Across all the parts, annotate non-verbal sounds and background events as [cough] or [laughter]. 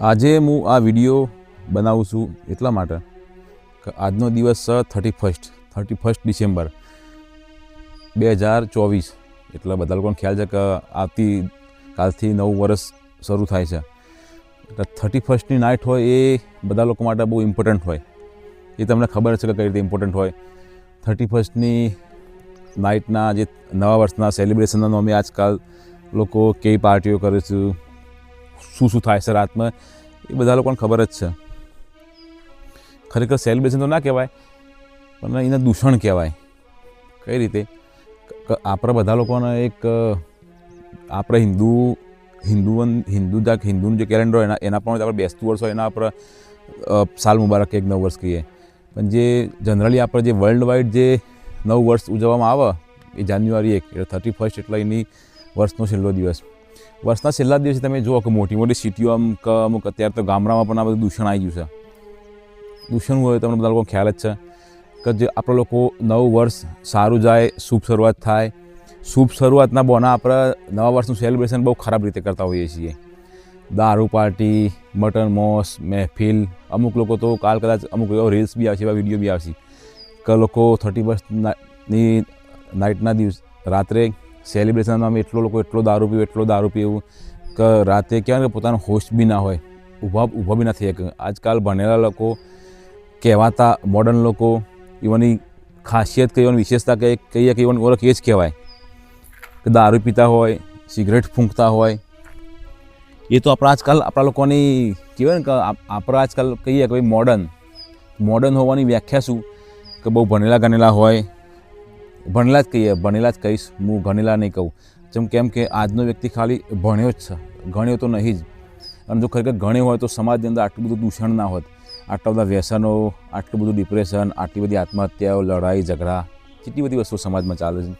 આજે હું આ વીડિયો બનાવું છું એટલા માટે કે આજનો દિવસ thirty first thirty first December બે હજાર ચોવીસ. એટલે બધા લોકોને ખ્યાલ છે કે આવતી કાલથી નવું વર્ષ શરૂ થાય છે. એટલે થર્ટી ફર્સ્ટની નાઇટ હોય એ બધા લોકો માટે બહુ ઇમ્પોર્ટન્ટ હોય. એ તમને ખબર છે કે કઈ રીતે ઇમ્પોર્ટન્ટ હોય. થર્ટી ફર્સ્ટની નાઇટના જે નવા વર્ષના સેલિબ્રેશનના નામે આજકાલ લોકો કેવી પાર્ટીઓ કરે છે શું શું થાય છે રાતમાં, એ બધા લોકોને ખબર જ છે. ખરેખર સેલિબ્રેશન તો ના કહેવાય, પણ એને દૂષણ કહેવાય. કઈ રીતે? આપણા બધા લોકોને એક આપણે હિન્દુ હિન્દુ હિન્દુ જાક હિન્દુનું જે કેલેન્ડર હોય એના એના પણ આપણે બેસતું વર્ષ હોય, એના આપણે સાલ મુબારક એક નવ વર્ષ કહીએ. પણ જે જનરલી આપણે જે વર્લ્ડ વાઇડ જે નવ વર્ષ ઉજવવામાં આવે, એ જાન્યુઆરી એક, એટલે થર્ટી ફર્સ્ટ એટલે એની વર્ષનો છેલ્લો દિવસ. વર્ષના છેલ્લા દિવસે તમે જુઓ કે મોટી મોટી સિટીઓ આમ અમુક અત્યારે તો ગામડામાં પણ આ બધું દૂષણ આવી ગયું છે. દૂષણ હોય તમને બધા લોકો ખ્યાલ જ છે કે જે આપણા લોકો નવું વર્ષ સારું જાય, શુભ શરૂઆત થાય. શુભ શરૂઆતના બોના આપણે નવા વર્ષનું સેલિબ્રેશન બહુ ખરાબ રીતે કરતા હોઈએ છીએ. દારૂ પાર્ટી, મટન મોસ, મહેફિલ, અમુક લોકો તો કાલ કદાચ અમુક રીલ્સ બી આવશે, એવા વીડિયો બી આવશે. કે લોકો થર્ટી ફર્સ્ટની નાઇટના દિવસ રાત્રે સેલિબ્રેશનના નામે એટલો લોકો એટલો દારૂ પીવું, એટલો દારૂ પીવું કે રાતે કહેવાય કે પોતાનો હોશ બી ના હોય, ઊભા ઊભા બી ના થઈ શકે આજકાલ ભણેલા લોકો કહેવાતા મોડર્ન લોકો એવાની ખાસિયત કહેવાની વિશેષતા કે કહીએ કે એવાની ઓળખ એ જ કહેવાય. કે દારૂ પીતા હોય, સિગરેટ ફૂંકતા હોય, એ તો આપણા આજકાલ આપણા લોકોની કહેવાય ને કે આપ- આપણા આજકાલ કહીએ કે ભાઈ મોડર્ન મોડર્ન હોવાની વ્યાખ્યા શું? કે બહુ ભણેલા ગણેલા હોય ભણેલા જ કહીએ, ભણેલા જ કહીશ, હું ભણેલા નહીં કહું. જેમ કેમ કે આજનો વ્યક્તિ ખાલી ભણ્યો જ છે, ગણ્યો તો નહીં જ. અને જો ખરેખર ગણ્યો હોય તો સમાજની અંદર આટલું બધું દૂષણ ના હોત. આટલા બધા વ્યસનો, આટલું બધું ડિપ્રેશન આટલી બધી આત્મહત્યાઓ, લડાઈ, ઝઘડા, કેટલી બધી વસ્તુઓ સમાજમાં ચાલે છે.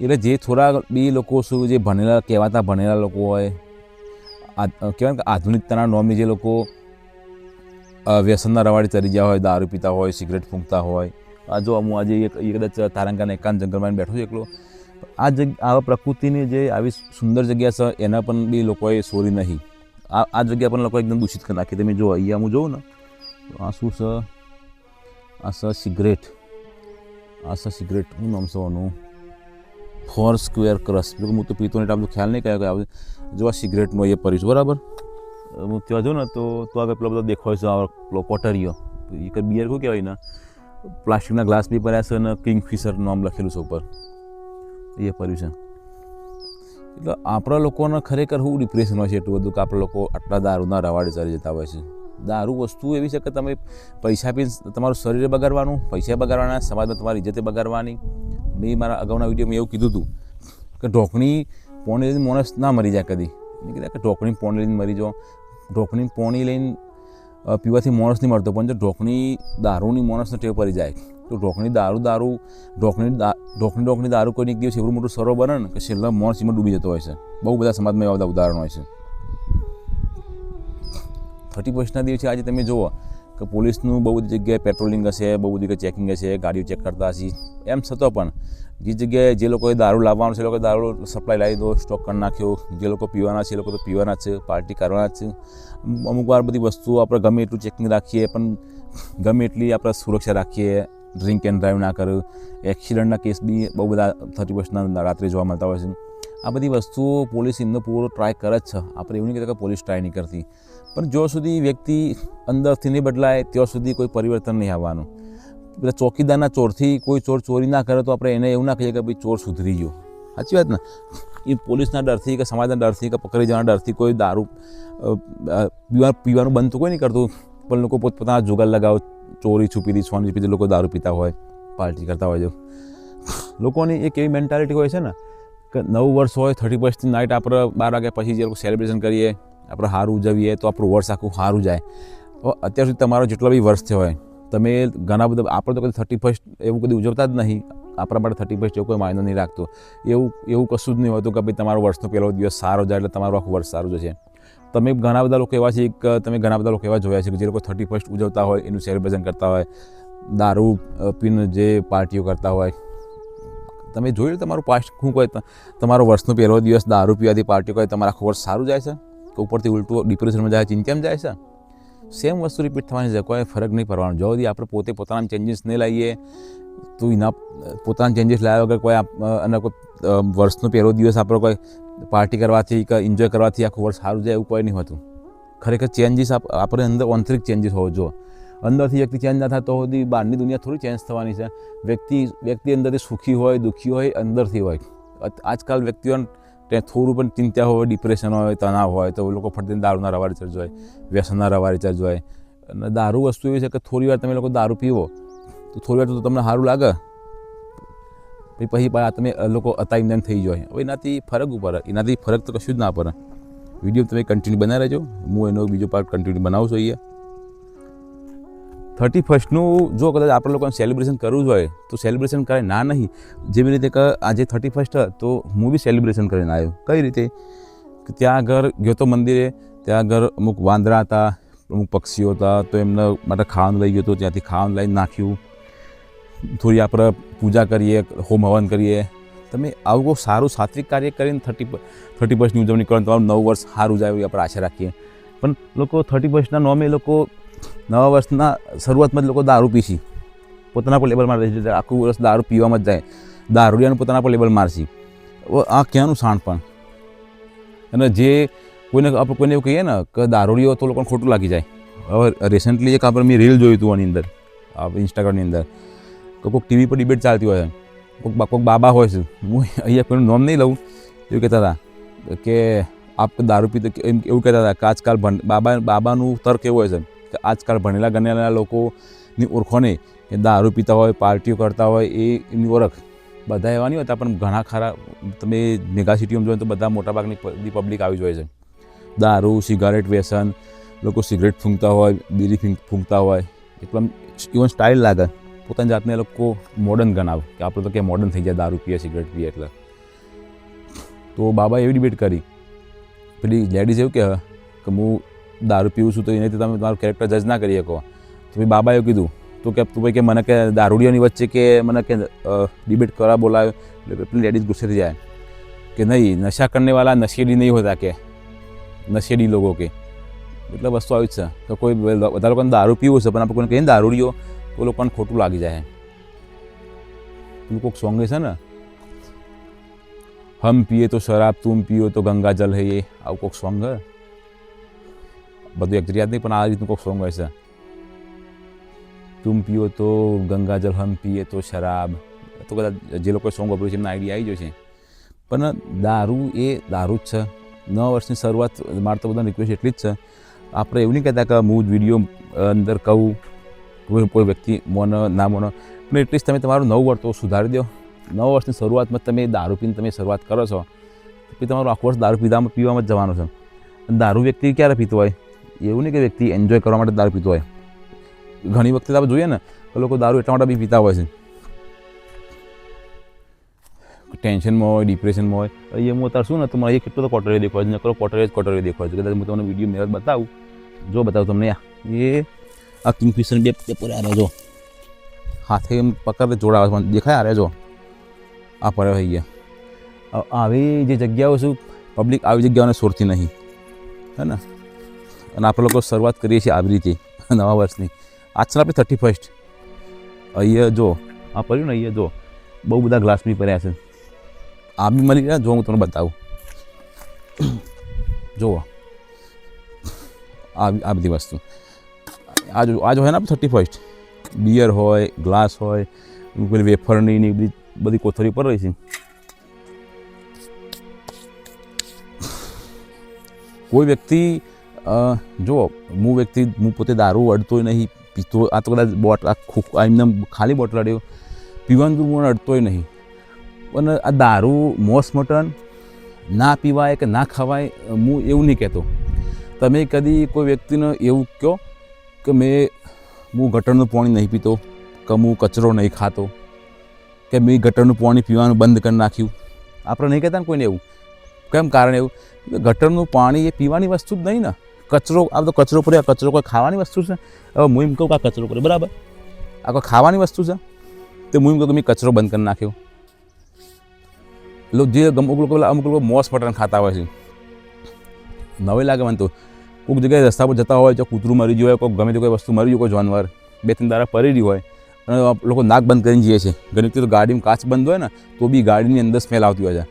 એટલે જે થોડા બી લોકો શું જે ભણેલા, કહેવાતા ભણેલા લોકો હોય કહેવાય કે આધુનિકતાના નોમી જે લોકો વ્યસનના રવાડી ચડી ગયા હોય, દારૂ પીતા હોય, સિગરેટ ફૂંકતા હોય આ જો હું આજે એક કદાચ તારંગાના એકાંત જંગલમાં બેઠો છું એકલો, આ જગ આવા પ્રકૃતિની જે આવી સુંદર જગ્યા છે, એના પણ બી લોકોએ સોરી નહીં. આ જગ્યા પણ લોકો એકદમ દૂષિત કરી નાખી. તમે જો, અહીંયા હું જોઉં ને આ શું છે? આ છે સિગરેટ. આ છે સિગરેટ. શું નામ છે ફોર સ્ક્વેર ક્રશ. હું તો પીતો નહીં આમ ખ્યાલ નહીં કયા કયા જો આ સિગરેટનો એ પડી બરાબર? હું ત્યાં જોઉં ને, તો તો આગળ પેલો બધો દેખાય છે, આ પેલો પોટરીઓ એ કંઈ બિયર શું કહેવાય ને પ્લાસ્ટિકના ગ્લાસ બી પડ્યા છે અને કિંગફિશર નામ લખેલું છે ઉપર. એ પડ્યું છે. એટલે આપણા લોકોને ખરેખર શું ડિપ્રેશન હોય છે એટલું બધું કે આપણા લોકો આટલા દારૂના રવાડે ચડી જતા હોય છે. દારૂ વસ્તુ એવી છે કે તમે પૈસા પી તમારું શરીર બગાડવાનું, પૈસા બગાડવાના, સમાજમાં તમારી ઇજ્જતે બગાડવાની. મેં મારા અગાઉના વિડીયોમાં એવું કીધું હતું કે ઢોકણી પોણી લઈને માણસ ના મરી જાય કદી. મેં કીધા કે ઢોકણી પોણી લઈને મરી જાઓ. ઢોકણી પોણી લઈને પીવાથી માણસ નહીં મળતો પણ જો ઢોકણી દારૂની માણસને ટેવ પડી જાય, તો ઢોકણી દારૂ દારૂ ઢોકણી ઢોકણી ઢોકણી દારૂ કોઈને એક દિવસ એવું મોટું સરો બને ને કે છેલ્લા માણસ એમાં ડૂબી જતો હોય છે. બહુ બધા સમાજમાં એવા બધા ઉદાહરણો હોય છે. થર્ટી ફર્સ્ટના દિવસે આજે તમે જુઓ કે પોલીસનું બહુ બધી જગ્યાએ પેટ્રોલિંગ હશે, બહુ બધી ચેકિંગ હશે, ગાડીઓ ચેક કરતા હશે, એમ છતાં પણ જે જગ્યાએ જે લોકોએ દારૂ લાવવાનું છે, એ લોકોએ દારૂ સપ્લાય લાવી દો સ્ટોક કરી નાખ્યો. જે લોકો પીવાના છે, એ લોકો તો પીવાના છે પાર્ટી કરવાના છે. અમુક વાર બધી વસ્તુઓ આપણે ગમે એટલું ચેકિંગ રાખીએ, પણ ગમે એટલી આપણે સુરક્ષા રાખીએ ડ્રિંક એન્ડ ડ્રાઈવ ના કરો. એક્સિડન્ટના કેસ બી બહુ બધા થર્ટી પર્સન્ટના રાત્રે જોવા મળતા હોય છે. આ બધી વસ્તુઓ પોલીસ એમનો પૂરો ટ્રાય કરે જ છે. આપણે એવું નહીં કહેતા કે પોલીસ ટ્રાય નહીં કરતી. પણ જો સુધી વ્યક્તિ અંદરથી નહીં બદલાય, ત્યાં સુધી કોઈ પરિવર્તન નહીં આવવાનું. પેલા ચોકીદારના ચોરથી કોઈ ચોર ચોરી ના કરે તો આપણે એને એવું ના કહીએ કે ભાઈ ચોર સુધરી ગયો. સાચી વાત ને? એ પોલીસના ડરથી કે સમાજના ડરથી કે પકડી જવાના ડરથી કોઈ દારૂ પીવા, પીવાનું બંધ તો કોઈ નહીં કરતું. પણ લોકો પોતપોતાના જુગાર લગાવ, ચોરી છુપીથી સોની છુપીથી લોકો દારૂ પીતા હોય, પાર્ટી કરતા હોય જો. લોકોની એક એવી મેન્ટાલિટી હોય છે ને કે નવું વર્ષ હોય થર્ટી ફર્સ્ટની નાઇટ આપણે બાર વાગ્યા પછી જે લોકો સેલિબ્રેશન કરીએ, આપણે સારું ઉજવીએ તો આપણું વર્ષ આખું સારું જાય. અત્યાર સુધી તમારો જેટલો બી વર્ષ થયો હોય તમે ઘણા બધા આપણે તો કદી થર્ટી ફર્સ્ટ એવું કદી ઉજવતા જ નહીં. આપણા માટે થર્ટી ફર્સ્ટ જેવો કોઈ માયનો નહીં રાખતો. એવું એવું કશું જ નહીં હોતું કે ભાઈ તમારો વર્ષનો પહેલો દિવસ સારો જાય એટલે તમારું આખું વર્ષ સારું જશે. તમે ઘણા બધા લોકો એવા છે કે તમે ઘણા બધા લોકો એવા જોયા છે કે જે લોકો થર્ટી ફર્સ્ટ ઉજવતા હોય, એનું સેલિબ્રેશન કરતા હોય, દારૂ પીને જે પાર્ટીઓ કરતા હોય. તમે જોયું તમારું પાસ્ટ શું કોઈ તમારો વર્ષનો પહેલો દિવસ દારૂ પીવાથી પાર્ટી કહે તમારા આખું સારું જાય છે? કે ઉપરથી ઉલટું ડિપ્રેશનમાં જાય ચિંતામાં જાય છે? સેમ વસ્તુ રિપીટ થવાની છે. કોઈ ફરક નહીં પડવાનો. જો સુધી આપણે પોતે પોતાના ચેન્જીસ નહીં લાવીએ, તો એના, પોતાના ચેન્જીસ લાવ્યા વગર કોઈ અને કોઈ વર્ષનો પહેલો દિવસ આપણો કોઈ પાર્ટી કરવાથી કે એન્જોય કરવાથી આખું વર્ષ સારું જાય એવું કોઈ નહીં હોતું. ખરેખર ચેન્જીસ આપણે અંદર આંતરિક ચેન્જીસ હોવો જો અંદરથી વ્યક્તિ ચેન્જ ના થાય તો સુધી બહારની દુનિયા થોડી ચેન્જ થવાની છે. વ્યક્તિ વ્યક્તિ અંદરથી સુખી હોય, દુઃખી હોય, અંદરથી હોય. આજકાલ વ્યક્તિઓને તે થોડું પણ ચિંતા હોય ડિપ્રેશન હોય, તણાવ હોય, તો લોકો ફટદીને દારૂના રવા રિચાર્જ હોય, વ્યસનના રવા રિચાર્જ હોય. અને દારૂ વસ્તુ એવી છે કે થોડી વાર તમે લોકો દારૂ પીવો, તો થોડી વાર તો તમને સારું લાગે. પછી પછી તમે લોકો અતાઈને થઈ જાય. હવે એનાથી ફરક ઉપર, એનાથી ફરક તો કશું જ ના પડે. વીડિયો તમે કન્ટિન્યુ બનાવી રહેજો હું એનો બીજો પાર્ટ કન્ટિન્યુ બનાવું છું અહીંયા. થર્ટી ફર્સ્ટનું જો કદાચ આપણે લોકોને સેલિબ્રેશન કરવું જ હોય, તો સેલિબ્રેશન કરે ના, નહીં. જેવી રીતે આજે થર્ટી ફર્સ્ટ તો હું બી સેલિબ્રેશન કરીને આવ્યો. કઈ રીતે? ત્યાં આગળ ગયો તો મંદિરે, ત્યાં આગળ અમુક વાંદરા હતા, અમુક પક્ષીઓ હતા, તો એમને માટે ખાવાનું લઈ ગયો તો ત્યાંથી ખાવાનું લઈને નાખ્યું. થોડી આપણે પૂજા કરીએ, હોમ હવન કરીએ. તમે આવું કોઈ સારું સાત્વિક કાર્ય કરીને થર્ટી થર્ટી ફર્સ્ટની ઉજવણી કરો તમારું નવ વર્ષ સારું જાય એવી આપણે આશા રાખીએ. પણ લોકો થર્ટી ફર્સ્ટના નોમે લોકો નવા વર્ષના શરૂઆતમાં જ લોકો દારૂ પીશી. પોતાના પર લેબલ મારે આખું વર્ષ દારૂ પીવામાં જ જાય. દારૂડિયાનું પોતાના પર લેબલ મારશી. આ ક્યાંનું શાણપણ અને જે કોઈને આપણે કોઈને એવું કહીએ ને કે દારૂડીઓ તો લોકોને ખોટું લાગી જાય. હવે રિસેન્ટલી એક આપણે મેં રીલ જોયું હતું આની અંદર, આ ઇન્સ્ટાગ્રામની અંદર. કે કોઈક ટીવી પર ડિબેટ ચાલતી હોય. કોઈક કોઈક બાબા હોય છે. હું અહીંયા કોઈનું નામ નહીં લઉં. એવું કહેતા હતા કે આપ દારૂ પીતો એમ, એવું કહેતા હતા કે આજકાલ બાબા, બાબાનું તર્ક એવું હોય છે. આજકાલ ભણેલા ગણેલા લોકોની ઓળખોને કે દારૂ પીતા હોય, પાર્ટીઓ કરતા હોય, એ એમની ઓળખ બધા એવા નહીં હોતા, પણ ઘણા ખરા, તમે મેગા સિટીઓમાં જોઈએ તો બધા મોટાભાગની પબ્લિક આવી જ હોય છે. દારૂ, સિગારેટ વ્યસન, લોકો સિગરેટ ફૂંકતા હોય, બીડી ફીંક- ફૂંકતા હોય એકદમ ઇવન સ્ટાઇલ લાગે. પોતાની જાતને લોકો મોડર્ન ગણાવે, કે આપણે તો કે મોડર્ન થઈ જાય દારૂ પીએ, સિગરેટ પીએ એટલે. તો બાબાએ એવી ડિબેટ કરી. પેલી લેડીઝ એવું કે હું દારૂ પીવું છું તો એનાથી તમે તમારું કેરેક્ટર જજ ના કરી શકો. તો પછી બાબાએ કીધું, તો કે, તું ભાઈ કે મને કે દારૂડિયાની વચ્ચે કે મને કે ડિબેટ કરવા બોલાવ્યો? એટલે લેડીઝ ગુસ્સે થઈ જાય. કે નહીં, નશા કરને વાલા નશેડી નહીં હોતા કે, નશેડી લોકો કે. એટલે વસ્તુ આવી જ છે. તો કોઈ બધા લોકોને દારૂ પીવું છે, પણ આપણે કોઈને કહીએ દારૂડીઓ તો લોકોને ખોટું લાગી જાય. પેલું કોઈક સોંગ છે ને, હમ પીએ તો શરાબ, તુમ પીઓ તો ગંગા જલ આવું કોઈક સોંગ હે બધું એક યાદ નહીં, પણ આ રીતનું કોઈક સોંગ હોય છે. તું પીઓ તો ગંગાજલ હમ પીએ તો શરાબ. તો કદાચ જે લોકો સોંગ વાપર્યું છે, એમને આઈડિયા આવી જશે પણ દારૂ એ દારૂ જ છે. નવા વર્ષની શરૂઆત, મારે તો બધાને રિક્વેસ્ટ એટલી જ છે. આપણે એવું નહીં કહેતા કે હું વીડિયો અંદર કહું, કોઈ કોઈ વ્યક્તિ મોનો, ના મોનો. પણ એટલીસ્ટ તમે તમારું નવું વર્ષ તો સુધારી દો. નવા વર્ષની શરૂઆતમાં તમે દારૂ પીને તમે શરૂઆત કરો છો પછી તમારું આખું વર્ષ દારૂ પીવામાં પીવામાં જ જવાનું છે. દારૂ વ્યક્તિ ક્યારે પીતો હોય? એવું નહીં કે વ્યક્તિ એન્જોય કરવા માટે દારૂ પીતો હોય. ઘણી વખતે આપણે જોઈએ ને, તો લોકો દારૂ એટલા માટે બી પીતા હોય છે. ટેન્શનમાં હોય ડિપ્રેશનમાં હોય. એ હું અત્યારે શું ને તમારે એક કેટલો તો કોટરે દેખાય છે, નકરો કોટરીઓ જ કોટરીઓ દેખાય છે. કદાચ હું તમને વીડિયો મેં બતાવું. જો બતાવું તમને આ. એ, આ કિંગફિશર બે પેપર આ જો. હાથે એમ પકડે જોડાવે પણ દેખાય આ જો. આ પર થઈ ગયા. આવી જે જગ્યાઓ શું પબ્લિક આવી જગ્યાઓને સોરતી નહીં. હે ને? અને આપણે લોકો શરૂઆત કરીએ છીએ આવી રીતે [laughs] નવા વર્ષની. આજ છે આપણે થર્ટી ફર્સ્ટ અહીંયા જો, આ પડ્યું ને અહીંયા જો, બહુ બધા ગ્લાસ બી પડ્યા છે. આ બી મળી ગયા જો હું તમને બતાવું. [clears throat] જુઓ. આ આ બધી વસ્તુ. આ જો આ જો હોય ને થર્ટી ફર્સ્ટ બિયર હોય ગ્લાસ હોય પેલી વેફરની ને બધી બધી કોથળી પર રહી છે. કોઈ વ્યક્તિ જુઓ હું વ્યક્તિ હું પોતે દારૂ અડતોય નહીં, પીતો, આ તો કદાચ બોટ આ એમને ખાલી બોટલ અડ્યો. પીવાનું તો હું અડતોય નહીં. પણ આ દારૂ મોસ મટન ના પીવાય કે ના ખવાય હું એવું નહીં કહેતો. તમે કદી કોઈ વ્યક્તિને એવું કહો કે મેં હું ગટરનું પાણી નહીં પીતો, કે હું કચરો નહીં ખાતો, કે મેં ગટરનું પાણી પીવાનું બંધ કરી નાખ્યું? આપણે નહીં કહેતા ને કોઈને એવું. કેમ કારણ એવું? ગટરનું પાણી એ પીવાની વસ્તુ જ નહીં ને. કચરો આ તો કચરો પડ્યો આ કચરો કોઈ ખાવાની વસ્તુ છે? હવે હું એમ કહું આ કચરો પડ્યો બરાબર? આ કોઈ ખાવાની વસ્તુ છે? તો હું એમ કહું કે મેં કચરો બંધ કરી નાખ્યો. લોકો જે અમુક લોકો અમુક લોકો મોસ મટન ખાતા હોય છે. નવે લાગે મને તો. કોઈક જગ્યાએ રસ્તા પર જતા હોય, તો કૂતરું મરી ગયું હોય કોઈ ગમે તે કોઈ વસ્તુ મરી ગયું, કોઈ જાનવર, બે ત્રણ દારા પડી રહ્યું હોય, અને લોકો નાક બંધ કરીને જઈએ છે. ઘણી વખતે તો ગાડીમાં કાચ બંધ હોય ને, તો બી ગાડીની અંદર સ્મેલ આવતી હોય છે.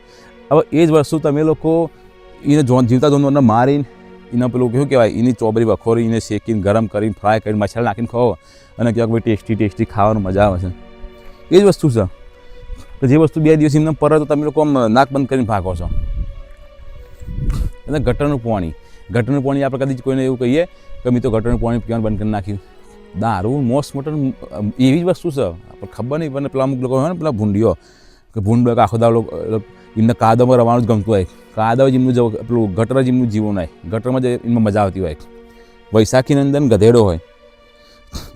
હવે એ જ વસ્તુ તમે લોકો, એને જીવતા જાનવરને મારીને એના પેલું કેવું કહેવાય? એની ચોબરી વખોરી એને શેકીને, ગરમ કરીને ફ્રાય કરીને, મસાલા નાખીને ખાવો. અને કહેવાય ભાઈ ટેસ્ટી ટેસ્ટી ખાવાનું મજા આવે છે. એ જ વસ્તુ છે. તો જે વસ્તુ બે દિવસ એમને પર તો તમે લોકો આમ નાક બંધ કરીને ભાગો છો. એટલે ગટરનું પાણી. ગટરનું પાણી આપણે કદી કોઈને એવું કહીએ કે મેં તો ગટરનું પાણી પીવાનું બંધ કરી નાખ્યું. દારૂ મોસ્ટ મોટર એવી જ વસ્તુ છે. આપણે ખબર નહીં, પણ પેલા અમુક લોકો હોય ને, પેલા ભૂંડીઓ. કે ભૂંડ આખો દાડો એમને કાદવમાં રવાનું જ ગમતું હોય. કાદવ જ એમનું પેલું ગટર જ એમનું જીવન હોય. ગટરમાં જ એમાં મજા આવતી હોય. વૈશાખીની અંદર ગધેડો હોય.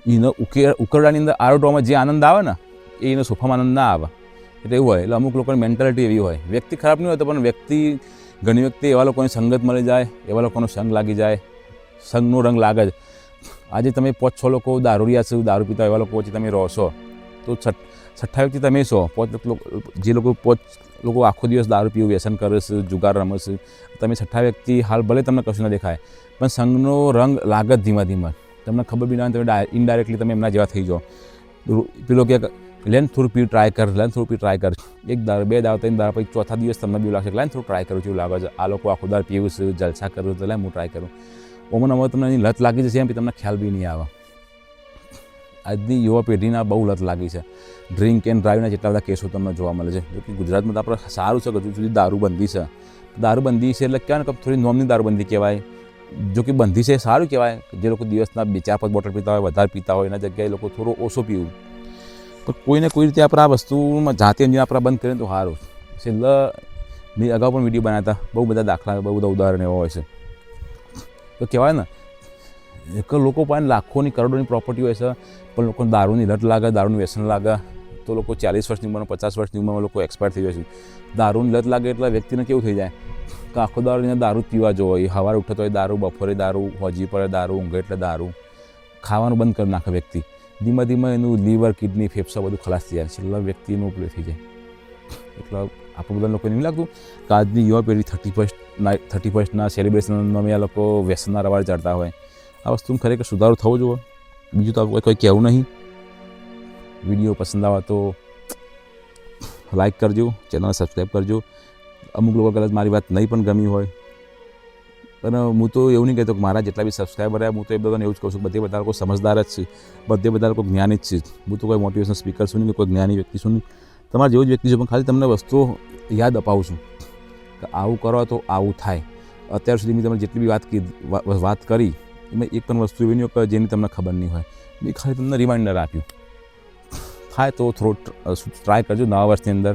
એનો ઉકેર ઉકરડાની અંદર આરોટવામાં જે આનંદ આવે ને, એ એનો સોફામાં આનંદ ના આવે. એટલે એવું હોય. એટલે અમુક લોકોની મેન્ટાલિટી એવી હોય. વ્યક્તિ ખરાબ નહીં હોય તો પણ વ્યક્તિ, ઘણી વ્યક્તિ એવા લોકોની સંગત મળી જાય, એવા લોકોનો સંગ લાગી જાય. સંગનો રંગ લાગે જ. આજે તમે પાંચ છ લોકો દારૂડિયા છો, દારૂ પીતા એવા લોકો વચ્ચે તમે રહો છો. તો છઠ્ઠા વ્યક્તિ તમે છો. પાંચ લોકો, જે લોકો પાંચ લોકો આખો દિવસ દારૂ પીવું, વ્યસન કરે છે, જુગાર રમે છે, તમે છઠ્ઠા વ્યક્તિ હાલ ભલે તમને કશું ના દેખાય, પણ સંઘનો રંગ લાગત ધીમા ધીમા. તમને ખબર બી ના તમે ઇનડાયરેક્ટલી તમે એમના જેવા થઈ જાઓ. પેલું- કે લેન થોડું પી ટ્રાય કર લેન્થ થોડું પી ટ્રાય કર. એક દાર, બે દાર, ત્રણ દાર, પછી ચોથા દિવસ તમને બી લાગશે લેન્થ થોડું ટ્રાય કરું છું. લાગે છે. આ લોકો આખો દાર પીવું છે, જલસા કરું તો લે હું ટ્રાય કરું. ઓમન અમારે તમને લત લાગી જશે એમ તમને ખ્યાલ બી નહીં આવે. આજની યુવા પેઢીના બહુ લત લાગી છે. ડ્રિંક એન્ડ ડ્રાઈવના જેટલા બધા કેસો તમને જોવા મળે છે. જો કે ગુજરાતમાં તો આપણે સારું છે હજુ સુધી દારૂબંધી છે. દારૂબંધી છે એટલે કહેવાય ને થોડી નોમની દારૂબંધી કહેવાય. જો કે બંધી છે સારું કહેવાય જે લોકો દિવસના બે, ચાર, પાંચ બોટલ પીતા હોય, વધારે પીતા હોય, એના જગ્યાએ લોકો થોડો ઓછો પીવું. પણ કોઈને કોઈ રીતે આપણે આ વસ્તુમાં જાતે અંજીને આપણે બંધ કરીએ તો સારું છેલ્લા મેં અગાઉ પણ વીડિયો બનાવ્યા હતા. બહુ બધા દાખલા, બહુ બધા ઉદાહરણ એવા હોય છે. તો કહેવાય ને લોકો પાસે લાખોની કરોડોની પ્રોપર્ટી હોય છે, પણ લોકોને દારૂની લત લાગે, દારૂનું વ્યસન લાગે, તો લોકો ચાલીસ વર્ષની ઉંમરમાં, પચાસ વર્ષની ઉંમરમાં લોકો એક્સપાયર થઈ જાય છે. દારૂની લત લાગે એટલે વ્યક્તિને કેવું થઈ જાય? કે આખો દારૂ દારૂ જ પીવા જોવો, એ સવારે ઉઠતો હોય દારૂ, બપોરે દારૂ હોજી પડે દારૂ, ઊંઘે એટલે દારૂ. ખાવાનું બંધ કરી નાખે વ્યક્તિ. ધીમે ધીમે એનું લીવર કિડની ફેફસા બધું ખલાસ થઈ જાય. છેલ્લા વ્યક્તિનું પેલું થઈ જાય. એટલે આપણે બધા લોકોને નહીં લાગતું કે આજની યુવા પેઢી થર્ટી ફર્સ્ટ નાઇટ થર્ટી ફર્સ્ટના સેલિબ્રેશનમાં આ લોકો વ્યસનના રવાડ ચડતા હોય. આ વસ્તુમાં ખરેખર સુધારો થવો જોઈએ. બીજું તો આપણે કોઈ કહેવું નહીં. વીડિયો પસંદ આવે તો લાઇક કરજો ચેનલને સબસ્ક્રાઈબ કરજો. અમુક લોકો કદાચ મારી વાત નહીં પણ ગમી હોય. અને હું તો એવું નહીં કહેતો કે મારા જેટલા બી સબસ્ક્રાઈબર રહ્યા હું તો એ બધાને એવું જ કહું છું બધે બધા લોકો સમજદાર જ છે. બધે બધા લોકો જ્ઞાની જ છે. હું તો કોઈ મોટિવેશનલ સ્પીકર છું નહીં, કોઈ જ્ઞાની વ્યક્તિ છું નહીં. તમારા જેવું જ વ્યક્તિ છું, પણ ખાલી તમને વસ્તુઓ યાદ અપાવું છું. કે આવું કરો તો આવું થાય. અત્યાર સુધી મેં તમને જેટલી બી વાત વાત કરી એમાં એક પણ વસ્તુ એવી નહીં જેની તમને ખબર નહીં હોય. મેં ખાલી તમને રિમાઇન્ડર આપ્યું. થાય તો થોડો ટ્રાય કરજો નવા વર્ષની અંદર.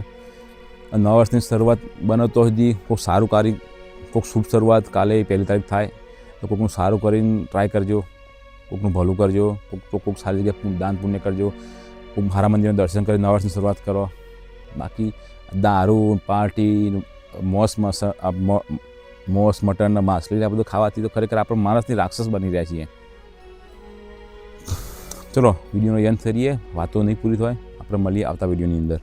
નવા વર્ષની શરૂઆત બને તો સુધી કોઈક સારું કાર્ય કોઈક શુભ શરૂઆત કાલે પહેલી તારીખ થાય તો કોઈકનું સારું કરીને ટ્રાય કરજો. કોઈકનું ભલું કરજો. કોઈક તો કોઈક સારી જગ્યાએ દાન પુણ્ય કરજો. કોઈક મારા મંદિરનું દર્શન કરી નવા વર્ષની શરૂઆત કરો. બાકી દારૂ પાર્ટી મોસ મસ, મટન, માછલી આ બધું ખાવાથી તો ખરેખર આપણે માણસની રાક્ષસ બની રહ્યા છીએ. ચલો, વિડીયોનો અંત કરીએ. વાતો નહીં પૂરી થાય, આપણે મળીએ આવતા વિડીયોની અંદર.